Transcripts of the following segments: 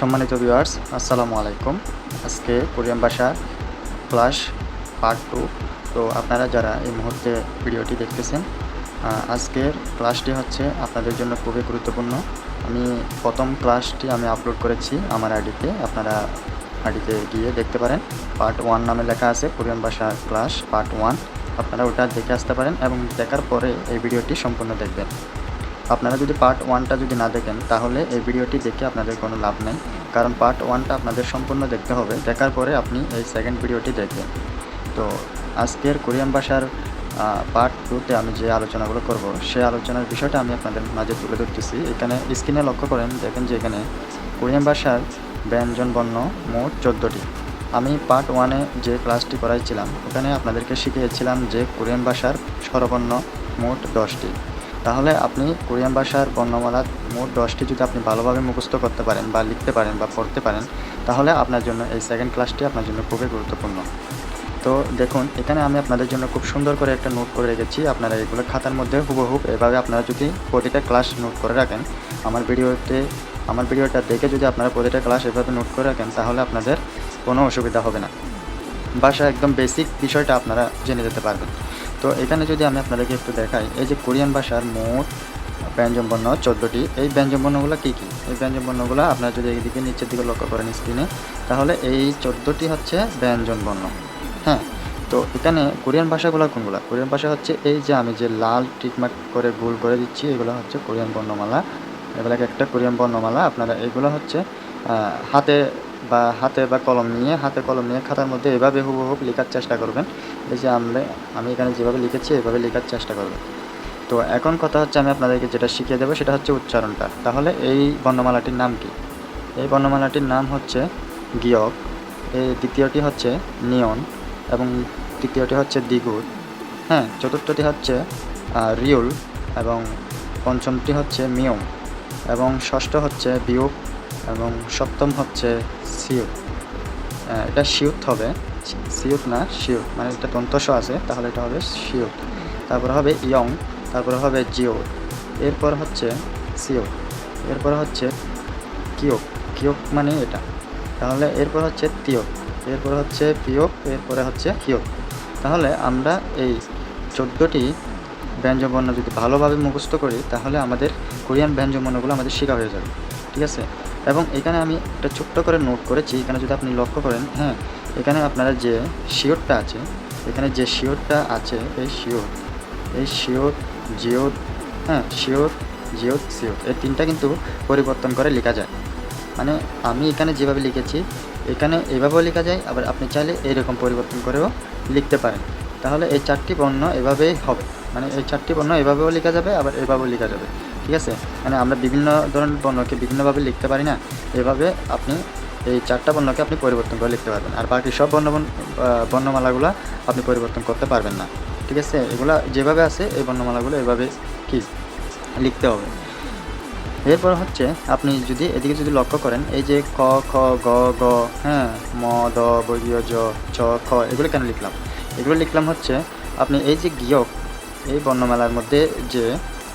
সম্মানিত ভিউয়ার্স আসসালামু আলাইকুম। আজকে কোরিয়ান ভাষা ক্লাস পার্ট টু তো আপনারা যারা এই মুহূর্তে ভিডিওটি দেখতেছেন আজকের ক্লাসটি হচ্ছে আপনাদের জন্য খুবই গুরুত্বপূর্ণ। আমি প্রথম ক্লাসটি আমি আপলোড করেছি আমার আইডিতে, আপনারা আইডিতে গিয়ে দেখতে পারেন। পার্ট ওয়ান নামে লেখা আছে কোরিয়ান ভাষা ক্লাস পার্ট ওয়ান আপনারা ওটা দেখে আসতে পারেন এবং দেখার পরে এই ভিডিওটি সম্পূর্ণ দেখবেন। আপনারা যদি পার্ট ওয়ানটা যদি না দেখেন, তাহলে এই ভিডিওটি দেখে আপনাদের কোনো লাভ নেই। কারণ পার্ট ওয়ানটা আপনাদের সম্পূর্ণ দেখতে হবে। দেখার পরে আপনি এই সেকেন্ড ভিডিওটি দেখবেন। তো আজকের কোরিয়ান ভাষার পার্ট টুতে আমি যে আলোচনাগুলো করব সেই আলোচনার বিষয়টা আমি আপনাদের মাঝে তুলে ধরতেছি। এখানে স্ক্রিনে লক্ষ্য করেন, দেখেন যে এখানে কোরিয়ান ভাষার ব্যঞ্জন বর্ণ মোট চোদ্দোটি। আমি পার্ট ওয়ানে যে ক্লাসটি করাইছিলাম ওখানে আপনাদেরকে শিখিয়েছিলাম যে কোরিয়ান ভাষার স্বরবর্ণ মোট দশটি। তাহলে আপনি কোরিয়ান ভাষার বর্ণমালা মোট দশটি যদি আপনি ভালোভাবে মুখস্থ করতে পারেন বা লিখতে পারেন বা পড়তে পারেন, তাহলে আপনার জন্য এই সেকেন্ড ক্লাসটি আপনার জন্য খুবই গুরুত্বপূর্ণ। তো দেখুন, এখানে আমি আপনাদের জন্য খুব সুন্দর করে একটা নোট করে রেখেছি। আপনারা এগুলো খাতার মধ্যে হুবহুব এভাবে আপনারা যদি প্রতিটা ক্লাস নোট করে রাখেন, আমার ভিডিওতে, আমার ভিডিওটা দেখে যদি আপনারা প্রতিটা ক্লাস এভাবে নোট করে রাখেন, তাহলে আপনাদের কোনো অসুবিধা হবে না। ভাষা একদম বেসিক বিষয়টা আপনারা জেনে যেতে পারবেন। তো এখানে যদি আমি আপনাদেরকে একটু দেখাই, এই যে কোরিয়ান ভাষার মোট ব্যঞ্জনবর্ণ চোদ্দোটি, এই ব্যঞ্জনবর্ণগুলো কী কী? এই ব্যঞ্জন ব্যঞ্জনবর্ণগুলো আপনারা যদি এইদিকে নিচের দিকে লক্ষ্য করেন স্ক্রিনে তাহলে এই চোদ্দোটি হচ্ছে ব্যঞ্জনবর্ণ হ্যাঁ তো এখানে কোরিয়ান ভাষাগুলো কোনগুলো? কোরিয়ান ভাষা হচ্ছে এই যে আমি যে লাল টিকমার্ক করে গোল করে দিচ্ছি, এগুলো হচ্ছে কোরিয়ান বর্ণমালা। এগুলোকে একটা কোরিয়ান বর্ণমালা, আপনারা এগুলো হচ্ছে হাতে বা হাতে বা কলম নিয়ে, হাতে কলম নিয়ে খাতার মধ্যে এভাবে হুবহুব লেখার চেষ্টা করবেন। এই যে আমরা, আমি এখানে যেভাবে লিখেছি, এভাবে লেখার চেষ্টা করবেন। তো এখন কথা হচ্ছে আমি আপনাদেরকে যেটা শিখিয়ে দেবো, সেটা হচ্ছে উচ্চারণটা। তাহলে এই বর্ণমালাটির নাম কি? এই বর্ণমালাটির নাম হচ্ছে গিয়ক। এই দ্বিতীয়টি হচ্ছে নিয়ন এবং তৃতীয়টি হচ্ছে দ্বিগুণ। হ্যাঁ চতুর্থটি হচ্ছে রিউল এবং পঞ্চমটি হচ্ছে মিয়ম এবং ষষ্ঠ হচ্ছে বিয়োগ এবং সপ্তম হচ্ছে সিউট। এটা শিউত হবে। সিউত না শিউত মানে এটা দন্তস আছে, তাহলে এটা হবে শিউত তারপর হবে ইয়ং, তারপরে হবে জিও। এরপর হচ্ছে সিও এরপর হচ্ছে কিয়োক। কিয়োক মানে এটা। তাহলে এরপর হচ্ছে তিয়ক। এরপর হচ্ছে পিয়ক, এরপরে হচ্ছে কিয়ক। তাহলে আমরা এই চোদ্দোটি ব্যঞ্জনবর্ণ যদি ভালোভাবে মুখস্থ করি, তাহলে আমাদের কোরিয়ান ব্যঞ্জনবর্ণগুলো আমাদের শেখা হয়ে যাবে। ঠিক আছে? এবং এখানে আমি একটা ছোট্ট করে নোট করেছি, এখানে যদি আপনি লক্ষ্য করেন হ্যাঁ এখানে আপনারা যে শিওরটা আছে, এখানে যে শিওরটা আছে, এই শিওর এই শিওর জিওর হ্যাঁ শিওর জিওর শিওর এই তিনটা কিন্তু পরিবর্তন করে লেখা যায়। মানে আমি এখানে যেভাবে লিখেছি, এখানে এভাবেও লেখা যায়, আবার আপনি চাইলে এইরকম পরিবর্তন করেও লিখতে পারেন। তাহলে এই চারটি বর্ণ এভাবেই হবে। মানে এই চারটি বর্ণ এভাবেও লেখা যাবে, আবার এভাবেও লেখা যাবে। ঠিক আছে? মানে আমরা বিভিন্ন ধরনের বর্ণকে বিভিন্নভাবে লিখতে পারি না। এভাবে আপনি এই চারটা বর্ণকে আপনি পরিবর্তন করে লিখতে পারবেন। আর বাকি সব বর্ণ বর্ণমালাগুলো আপনি পরিবর্তন করতে পারবেন না। ঠিক আছে? এগুলা যেভাবে আছে, এই বর্ণমালাগুলো এভাবে কি লিখতে হবে। এরপর হচ্ছে আপনি যদি এদিকে যদি লক্ষ্য করেন, এই যে ক, খ, গ গ হ্যাঁ ম, দ বর্গীয় জ খ, এগুলো কেন লিখলাম? এগুলো লিখলাম হচ্ছে আপনি এই যে গিয়ক এই বর্ণমালার মধ্যে যে,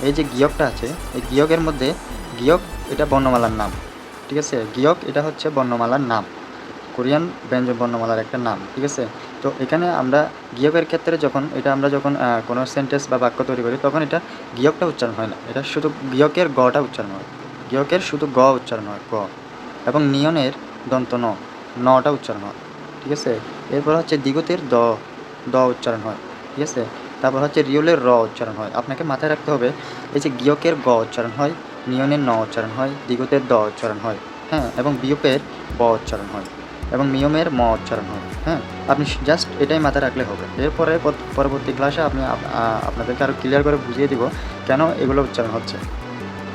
এই যে গিয়কটা আছে, এই গিয়কের মধ্যে গিয়ক এটা বর্ণমালার নাম, ঠিক আছে? গিয়ক এটা হচ্ছে বর্ণমালার নাম, কোরিয়ান ব্যঞ্জন বর্ণমালার একটা নাম, ঠিক আছে? তো এখানে আমরা গিয়কের ক্ষেত্রে যখন, এটা আমরা যখন কোনো সেন্টেন্স বা বাক্য তৈরি করি, তখন এটা গিয়কটা উচ্চারণ হয় না, এটা শুধু গিয়কের গটা উচ্চারণ হয়, গিয়কের শুধু গ উচ্চারণ হয়, গ, এবং নিয়নের দন্ত ন, নটা উচ্চারণ হয়, ঠিক আছে? এরপর হচ্ছে দিগতের দ দ উচ্চারণ হয়, ঠিক আছে? তারপর হচ্ছে রিওলের র উচ্চারণ হয়। আপনাকে মাথায় রাখতে হবে, এই যে গিয়কের গ উচ্চারণ হয়, নিয়নের ন উচ্চারণ হয়, দিগতের দ উচ্চারণ হয় হ্যাঁ এবং বিয়োগের ব উচ্চারণ হয়, এবং নিয়মের ম উচ্চারণ হয় হ্যাঁ। আপনি জাস্ট এটাই মাথায় রাখলে হবে। এরপরে পরবর্তী ক্লাসে আপনি আপনাদেরকে আরও ক্লিয়ার করে বুঝিয়ে দিব কেন এগুলো উচ্চারণ হচ্ছে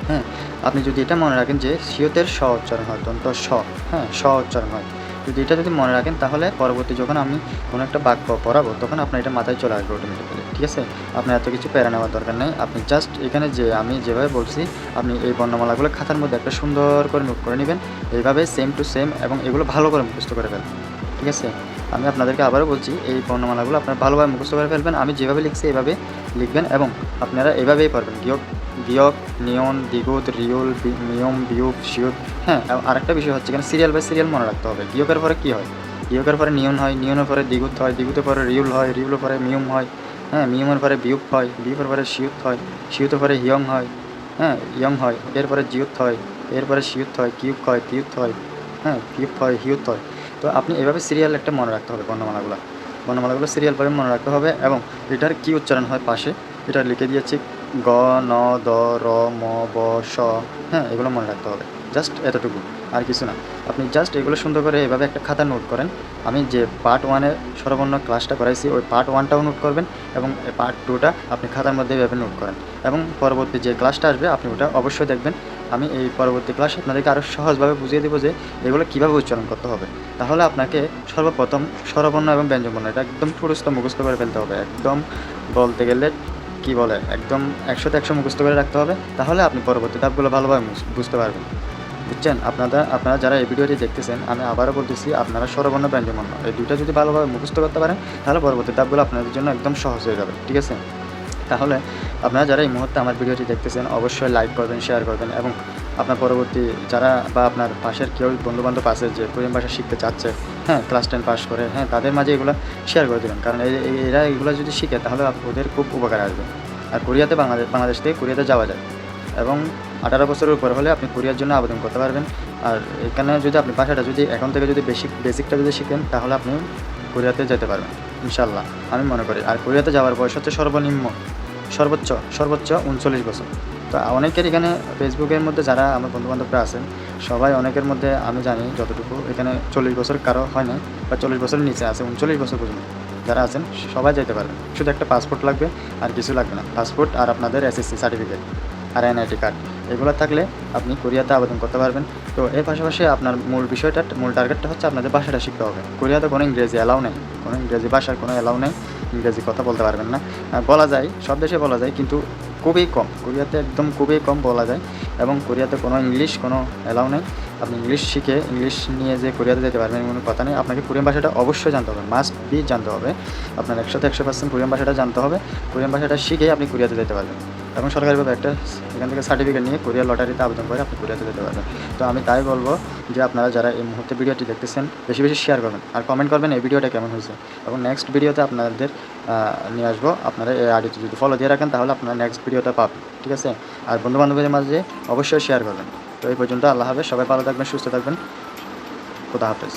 হ্যাঁ। আপনি যদি এটা মনে রাখেন যে সিয়তের স উচ্চারণ হয় দন্ত স হ্যাঁ স উচ্চারণ হয়। যদি এটা যদি মনে রাখেন, তাহলে পরবর্তী যখন আমি কোনো একটা বাক্য পড়াবো, তখন আপনার এটা মাথায় চলে আসবে অটোমেটিক্যালি ঠিক আছে? আপনার এত কিছু প্যারা নেওয়ার দরকার নেই। আপনি জাস্ট এখানে যে আমি যেভাবে বলছি, আপনি এই বর্ণমালাগুলো খাতার মধ্যে একটা সুন্দর করে নোট করে নেবেন। এইভাবে সেম টু সেম এবং এগুলো ভালো করে মুখস্থ করে ফেলবেন, ঠিক আছে? আমি আপনাদেরকে আবারও বলছি, এই বর্ণমালাগুলো আপনারা ভালোভাবে মুখস্থ করে ফেলবেন। আমি যেভাবে লিখছি, এভাবে লিখবেন এবং আপনারা এভাবেই পারবেন গিয়ক গিয়ক, নিয়ন দ্বিগুদ রিউল, বি- নিয়ম, বিয়োগ শিওর হ্যাঁ আরেকটা বিষয় হচ্ছে এখানে সিরিয়াল বাই সিরিয়াল মনে রাখতে হবে। বিয়োগের পরে কী হয়? বিয়োগের পরে নিয়ন হয়, নিয়নের পরে দ্বিগুদ হয় দ্বিগুতের পরে রিউল হয়, রিউলের পরে মিয়ম হয় হ্যাঁ মিয়মের পরে বিয়োগ হয়, বিয়োগের পরে শিউত হয় শিউতের পরে হিয়ং হয় হ্যাঁ ইয়ং হয়, এরপরে জিউত হয়, এরপরে শিউত হয় কিউক হয় তিউত হয় হ্যাঁ কিউক হয় হিউত হয়। তো আপনি এভাবে সিরিয়াল একটা মনে রাখতে হবে বর্ণমালাগুলো। বর্ণমালাগুলো সিরিয়াল পরে মনে রাখতে হবে এবং এটার কী উচ্চারণ হয় পাশে? এটা লিখে দিয়েছি, গ, ন, দ, র, ম, ব স হ্যাঁ এগুলো মনে রাখতে হবে। জাস্ট এতটুকু, আর কিছু না। আপনি জাস্ট এগুলো সুন্দর করে এভাবে একটা খাতা নোট করেন। আমি যে পার্ট ওয়ানের স্বরবর্ণ ক্লাসটা করাইছি, ওই পার্ট ওয়ানটাও নোট করবেন এবং পার্ট টুটা আপনি খাতার মধ্যে এভাবে নোট করেন। এবং পরবর্তী যে ক্লাসটা আসবে, আপনি ওটা অবশ্যই দেখবেন। আমি এই পরবর্তী ক্লাসে আপনাদেরকে আরও সহজভাবে বুঝিয়ে দেবো যে এগুলো কীভাবে উচ্চারণ করতে হবে। তাহলে আপনাকে সর্বপ্রথম স্বরবর্ণ এবং ব্যঞ্জনবর্ণ এটা একদম পুরস্ত মুখস্থ করে ফেলতে হবে। একদম বলতে গেলে কি বলে? একদম একশোতে একশো মুখস্থ করে রাখতে হবে। তাহলে আপনি পরবর্তী ধাপগুলো ভালোভাবে বুঝতে পারবেন। বুঝছেন? আপনারা আপনারা যারা এই ভিডিওটি দেখতেছেন, আমি আবারও বলতেছি আপনারা স্বরবর্ণ, ব্যঞ্জনবর্ণ, এই দুইটা যদি ভালোভাবে মুখস্থ করতে পারেন, তাহলে পরবর্তী ধাপগুলো আপনাদের জন্য একদম সহজ হয়ে যাবে। ঠিক আছে? তাহলে আপনারা যারা এই মুহূর্তে আমার ভিডিওটি দেখতেছেন, অবশ্যই লাইক করবেন শেয়ার করবেন এবং আপনার পরবর্তী যারা বা আপনার পাশের কেউ বন্ধুবান্ধব আছে যে কোরিয়ান ভাষা শিখতে চাচ্ছে হ্যাঁ ক্লাস টেন পাস করে হ্যাঁ তাদের মাঝে এগুলো শেয়ার করে দেবেন। কারণ এরা এগুলো যদি শিখে, তাহলে ওদের খুব উপকার আসবে। আর কোরিয়াতে বাংলাদেশ বাংলাদেশ থেকে কোরিয়াতে যাওয়া যায়। এবং আঠারো বছরের উপর হলে আপনি কোরিয়ার জন্য আবেদন করতে পারবেন। আর এখানে যদি আপনি ভাষাটা যদি, এখন থেকে যদি বেসিক বেসিকটা যদি শিখেন, তাহলে আপনি কোরিয়াতে যেতে পারবেন ইনশাল্লাহ আমি মনে করি। আর কোরিয়াতে যাওয়ার বয়স হচ্ছে সর্বনিম্ন সর্বোচ্চ সর্বোচ্চ উনচল্লিশ বছর। তো অনেকের এখানে ফেসবুকের মধ্যে যারা আমার বন্ধুবান্ধবরা আছেন, সবাই অনেকের মধ্যে আমি জানি যতটুকু এখানে চল্লিশ বছর কারও হয় না বা চল্লিশ বছরের নিচে আছে, উনচল্লিশ বছর পর্যন্ত যারা আছেন, সবাই যেতে পারবেন। শুধু একটা পাসপোর্ট লাগবে আর কিছু লাগবে না। পাসপোর্ট আর আপনাদের এসএসসি সার্টিফিকেট আর এনআইটি কার্ড এগুলো থাকলে আপনি কোরিয়াতে আবেদন করতে পারবেন। তো এর পাশাপাশি আপনার মূল বিষয়টা, মূল টার্গেটটা হচ্ছে আপনাদের ভাষাটা শিখতে হবে। কোরিয়াতে কোনো ইংরেজি অ্যালাউ নেই। কোনো ইংরেজি ভাষার কোনো অ্যালাউ নেই। ইংরেজি কথা বলতে পারবেন না। বলা যায়, সব দেশে বলা যায়, কিন্তু খুবই কম। কোরিয়াতে একদম খুবই কম বলা যায় এবং কোরিয়াতে কোনো ইংলিশ কোনো অ্যালাউ নেই। আপনি ইংলিশ শিখে, ইংলিশ নিয়ে যে কোরিয়াতে যেতে পারবেন কোনো কথা নেই। আপনাকে কোরিয়ান ভাষাটা অবশ্যই জানতে হবে। মাস্ট বি জানতে হবে। আপনার একশোতে একশো পার্সেন্ট কোরিয়ান ভাষাটা জানতে হবে। কোরিয়ান ভাষাটা শিখে আপনি কোরিয়াতে যেতে পারবেন। এবং সরকারিভাবে একটা এখান থেকে সার্টিফিকেট নিয়ে কোরিয়া লটারিতে আবেদন করে আপনি কোরিয়াতে যেতে পারবেন। তো আমি তাই বলব যে আপনারা যারা এই মুহূর্তে ভিডিওটি দেখতেছেন, বেশি বেশি শেয়ার করবেন আর কমেন্ট করবেন এই ভিডিওটা কেমন হয়েছে। এবং নেক্সট ভিডিওতে আপনাদের নিয়ে আসব। আপনারা এই আইডিটি যদি ফলো দিয়ে রাখেন তাহলে আপনারা নেক্সট ভিডিওটা পাবেন, ঠিক আছে? আর বন্ধু বান্ধবীদের মাঝে অবশ্যই শেয়ার করবেন। তো এই পর্যন্ত আল্লাহ হাফেজ, সবাই ভালো থাকবেন, সুস্থ থাকবেন। খুদা হাফেজ।